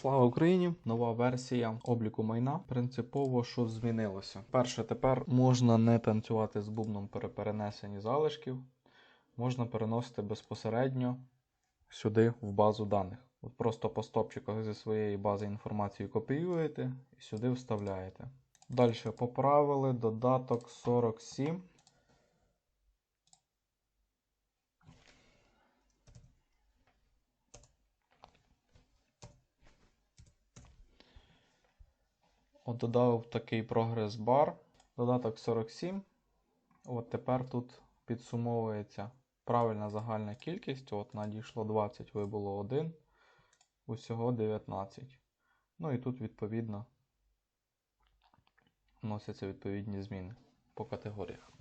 Слава Україні! Нова версія обліку майна. Принципово, що змінилося. Перше, тепер можна не танцювати з бубном при перенесенні залишків, можна переносити безпосередньо сюди в базу даних. От просто по стопчиках зі своєї бази інформації копіюєте і сюди вставляєте. Далі поправили додаток 47. От додав такий прогрес бар, додаток 47. От тепер тут підсумовується правильна загальна кількість. От надійшло 20, вибуло 1, усього 19. Ну і тут, відповідно, вносяться відповідні зміни по категоріях.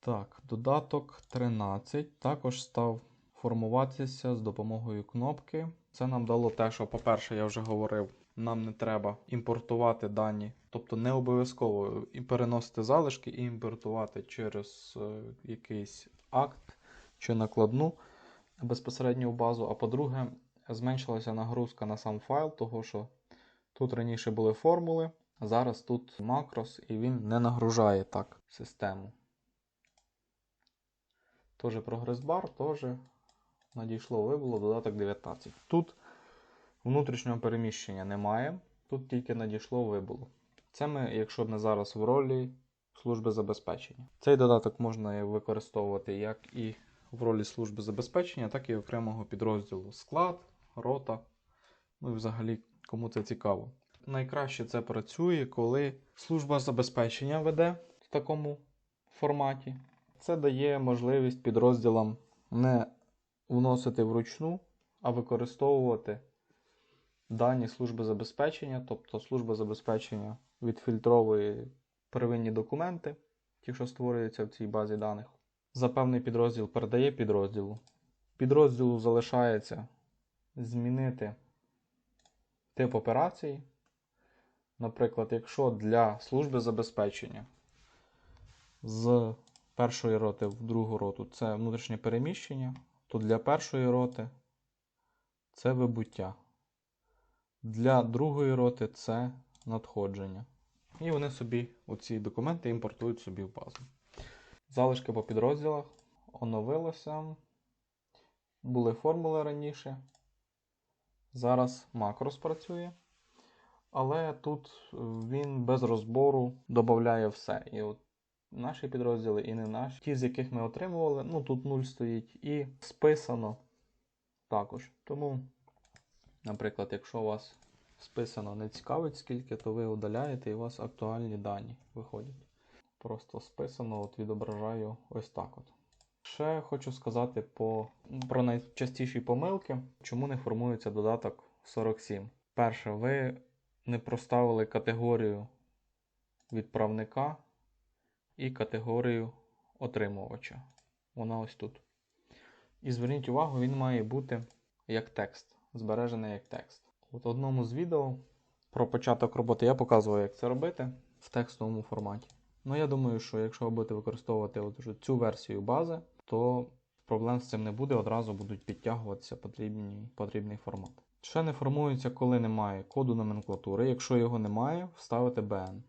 Так, додаток 13 також став формуватися з допомогою кнопки. Це нам дало те, що, по-перше, я вже говорив, нам не треба імпортувати дані, тобто не обов'язково переносити залишки і імпортувати через е, якийсь акт чи накладну безпосередньо в базу. А по-друге, зменшилася нагрузка на сам файл, того що тут раніше були формули, а зараз тут макрос, і він не нагружає так систему. Теж прогрес-бар, теж надійшло вибуло додаток 19. Тут внутрішнього переміщення немає, тут тільки надійшло вибуло. Це ми, якщо ми зараз в ролі служби забезпечення. Цей додаток можна використовувати як і в ролі служби забезпечення, так і окремого підрозділу склад, рота. Ну і взагалі, кому це цікаво. Найкраще це працює, коли служба забезпечення веде в такому форматі. Це дає можливість підрозділам не вносити вручну, а використовувати дані служби забезпечення, тобто служба забезпечення відфільтровує первинні документи, ті, що створюються в цій базі даних. За певний підрозділ передає підрозділу. Підрозділу залишається змінити тип операції. Наприклад, якщо для служби забезпечення з першої роти в другу роту це внутрішнє переміщення, то для першої роти це вибуття. Для другої роти це надходження. І вони собі оці документи імпортують собі в базу. Залишки по підрозділах оновилося. Були формули раніше. Зараз макрос працює. Але тут він без розбору додає все. І от наші підрозділи і не наші. Ті, з яких ми отримували, ну тут 0 стоїть, і списано також. Тому, наприклад, якщо у вас списано не цікавить скільки, то ви удаляєте і у вас актуальні дані виходять. Просто списано, от відображаю ось так. от. Ще хочу сказати по, про найчастіші помилки, чому не формується додаток 47. Перше, ви не проставили категорію відправника і категорію отримувача. Вона ось тут. І зверніть увагу, він має бути як текст, збережений як текст. От в одному з відео про початок роботи я показував, як це робити в текстовому форматі. Ну, я думаю, що якщо ви будете використовувати от цю версію бази, то проблем з цим не буде, одразу будуть підтягуватися потрібні, потрібний формат. Ще не формується, коли немає коду номенклатури. Якщо його немає, вставите BN.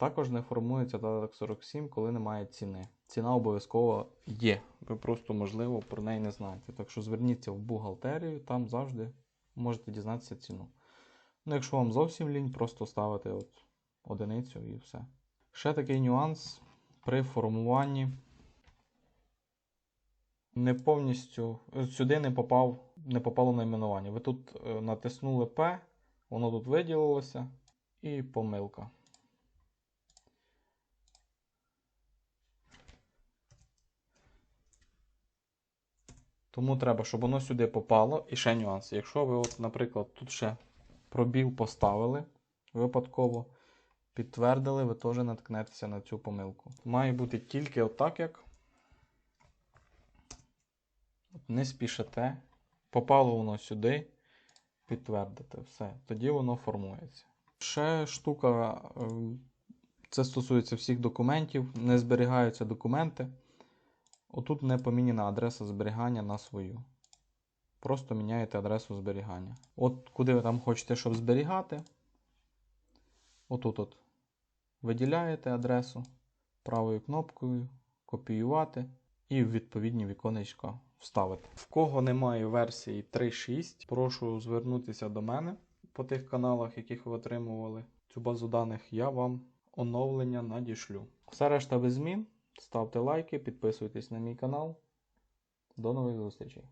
Також не формується додаток 47, коли немає ціни. Ціна обов'язково є. Ви просто, можливо, про неї не знаєте. Так що зверніться в бухгалтерію, там завжди можете дізнатися ціну. Ну, якщо вам зовсім лінь, просто ставите от одиницю і все. Ще такий нюанс при формуванні. Не повністю сюди не попав, не попало найменування. Ви тут е, натиснули P, воно тут виділилося і помилка. Тому треба, щоб воно сюди попало. І ще нюанс. Якщо ви, от, наприклад, тут ще пробіл поставили випадково, підтвердили, ви теж наткнетеся на цю помилку. Має бути тільки отак, як. Не спішите. Попало воно сюди, підтвердите все. Тоді воно формується. Ще штука, це стосується всіх документів, не зберігаються документи. Отут не поміняна адреса зберігання на свою. Просто міняєте адресу зберігання. От куди ви там хочете, щоб зберігати. Отут от виділяєте адресу правою кнопкою, копіювати і в відповідні віконечка вставити. В кого немає версії 3.6, прошу звернутися до мене по тих каналах, яких ви отримували цю базу даних, я вам оновлення надішлю. Все решта без змін. Ставте лайки, підписуйтесь на мій канал. До нових зустрічей!